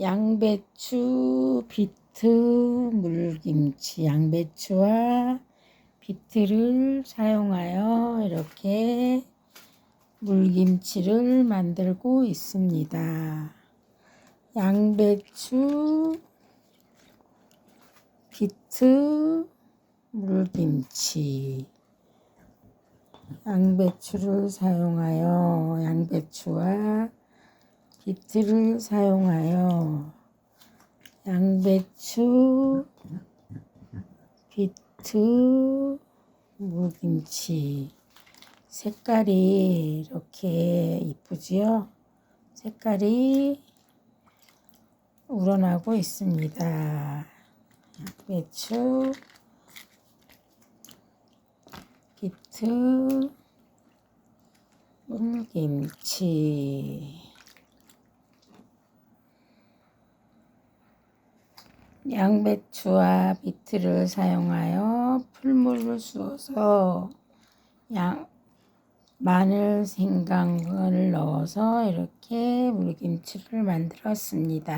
양배추, 비트, 물김치, 양배추와 비트를 사용하여 이렇게 물김치를 만들고 있습니다. 양배추, 비트, 물김치. 양배추를 사용하여 양배추와 비트를 사용하여 양배추, 비트, 무김치 색깔이 이렇게 이쁘지요? 색깔이 우러나고 있습니다. 양배추, 비트, 물김치 양배추와 비트를 사용하여 풀물을 쑤어서 양 마늘 생강을 넣어서 이렇게 물김치를 만들었습니다.